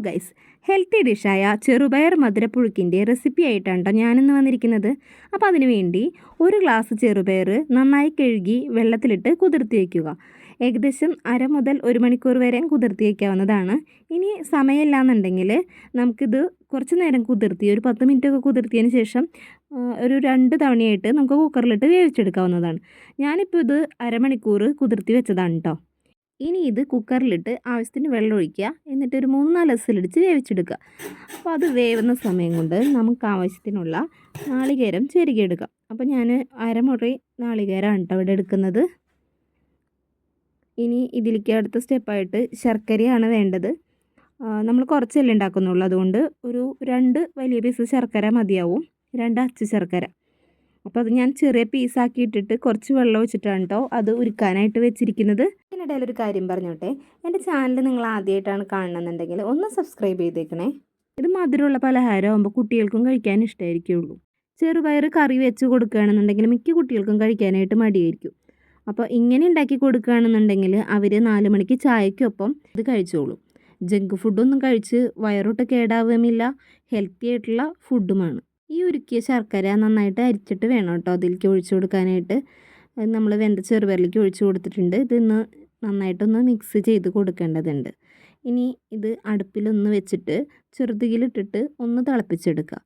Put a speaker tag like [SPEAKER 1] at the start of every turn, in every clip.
[SPEAKER 1] Guys healthy ഡിഷായ ചെറുപയർ മധുരപ്പുഴുക്കിന്റെ recipe ആയിട്ടാണ് ഞാനിന്ന് വന്നിരിക്കുന്നത്. അപ്പോൾ അതിന് വേണ്ടി ഒരു ഗ്ലാസ് ചെറുപയർ നന്നായി കഴുകി വെള്ളത്തിലിട്ട് കുതിർത്തി വയ്ക്കുക ഏകദേശം അര മുതൽ ഒരു മണിക്കൂർ വരെ കുതിർത്തി വയ്ക്കാവുന്നതാണ് ഇനി സമയമില്ലാന്നുണ്ടെങ്കിൽ നമുക്കിത് കുറച്ച് നേരം കുതിർത്തി ഒരു പത്ത് മിനിറ്റൊക്കെ കുതിർത്തിയതിന് ശേഷം ഒരു രണ്ട് തവണയായിട്ട് നമുക്ക് കുക്കറിലിട്ട് വേവിച്ചെടുക്കാവുന്നതാണ്. ഞാനിപ്പോൾ ഇത് അരമണിക്കൂർ കുതിർത്തി വെച്ചതാണ് കേട്ടോ ഇനി ഇത് കുക്കറിലിട്ട് ആവശ്യത്തിന് വെള്ളം ഒഴിക്കുക. എന്നിട്ട് ഒരു മൂന്ന് നാല് എസ്സിലടിച്ച് വേവിച്ചെടുക്കുക. അപ്പോൾ അത് വേവുന്ന സമയം കൊണ്ട് നമുക്ക് ആവശ്യത്തിനുള്ള നാളികേരം ചെരുകിയെടുക്കാം അപ്പോൾ ഞാൻ അരമുറി നാളികേരമാണ് കേട്ടോ ഇവിടെ എടുക്കുന്നത്. ഇനി ഇതിലേക്ക് അടുത്ത സ്റ്റെപ്പായിട്ട് ശർക്കരയാണ് വേണ്ടത്. നമ്മൾ കുറച്ചല്ലേ ഉണ്ടാക്കുന്നുള്ളൂ. അതുകൊണ്ട് ഒരു രണ്ട് വലിയ പീസ് ശർക്കര മതിയാവും. രണ്ട് അച്ചു ശർക്കര. അപ്പോൾ അത് ഞാൻ ചെറിയ പീസാക്കി ഇട്ടിട്ട് കുറച്ച് വെള്ളം വെച്ചിട്ടാണ് കേട്ടോ അത് ഉരുക്കാനായിട്ട് വെച്ചിരിക്കുന്നത്. ഇതിനിടയിൽ ഒരു കാര്യം പറഞ്ഞോട്ടെ. എന്റെ ചാനൽ നിങ്ങൾ ആദ്യമായിട്ടാണ് കാണണമെന്നുണ്ടെങ്കിൽ ഒന്ന് സബ്സ്ക്രൈബ് ചെയ്തേക്കണേ. ഇത് മധുരമുള്ള പലഹാരം ആകുമ്പോൾ കുട്ടികൾക്കും കഴിക്കാൻ ഇഷ്ടമായിരിക്കുള്ളൂ ചെറുപയർ കറി വെച്ച് കൊടുക്കുകയാണെന്നുണ്ടെങ്കിൽ മിക്ക കുട്ടികൾക്കും കഴിക്കാനായിട്ട് മടിയായിരിക്കും. അപ്പോൾ ഇങ്ങനെ ഉണ്ടാക്കി കൊടുക്കുകയാണെന്നുണ്ടെങ്കിൽ അവർ നാല് മണിക്ക് ചായക്കൊപ്പം ഇത് കഴിച്ചോളും. ജങ്ക് ഫുഡൊന്നും കഴിച്ച് വയറൊട്ട് കേടാവുകയുമില്ല. ഹെൽത്തി ആയിട്ടുള്ള ഫുഡുമാണ് ഈ ഉരുക്കിയ ശർക്കര നന്നായിട്ട് അരിച്ചിട്ട് വേണം കേട്ടോ അതിലേക്ക് ഒഴിച്ചു കൊടുക്കാനായിട്ട്. നമ്മൾ വെന്ത ചെറുപയറിലേക്ക് ഒഴിച്ചു കൊടുത്തിട്ടുണ്ട്. ഇതൊന്ന് നന്നായിട്ടൊന്ന് മിക്സ് ചെയ്ത് കൊടുക്കേണ്ടതുണ്ട്. ഇനി ഇത് അടുപ്പിലൊന്ന് വെച്ചിട്ട് ചെറുതുകിലിട്ടിട്ട് ഒന്ന് തിളപ്പിച്ചെടുക്കുക.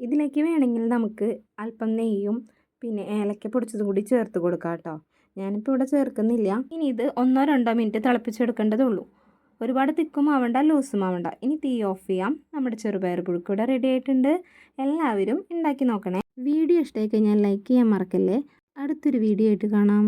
[SPEAKER 1] ഇതിലേക്ക് വേണമെങ്കിൽ നമുക്ക് അല്പം നെയ്യും പിന്നെ ഏലക്ക പൊടിച്ചതും കൂടി ചേർത്ത് കൊടുക്കാം കേട്ടോ. ഞാനിപ്പോൾ ഇവിടെ ചേർക്കുന്നില്ല. ഇനി ഇത് ഒന്നോ രണ്ടോ മിനിറ്റ് തിളപ്പിച്ചെടുക്കേണ്ടതുള്ളൂ ഒരുപാട് തിക്കും ആവണ്ട ലൂസും ആവണ്ട. ഇനി തീ ഓഫ് ചെയ്യാം. നമ്മുടെ ചെറുപയർ പുഴുക്ക് ഇവിടെ റെഡി ആയിട്ടുണ്ട്. എല്ലാവരും ഉണ്ടാക്കി നോക്കണേ. വീഡിയോ ഇഷ്ടമായി കഴിഞ്ഞാൽ ലൈക്ക് ചെയ്യാൻ മറക്കല്ലേ? അടുത്തൊരു വീഡിയോ ആയിട്ട് കാണാം.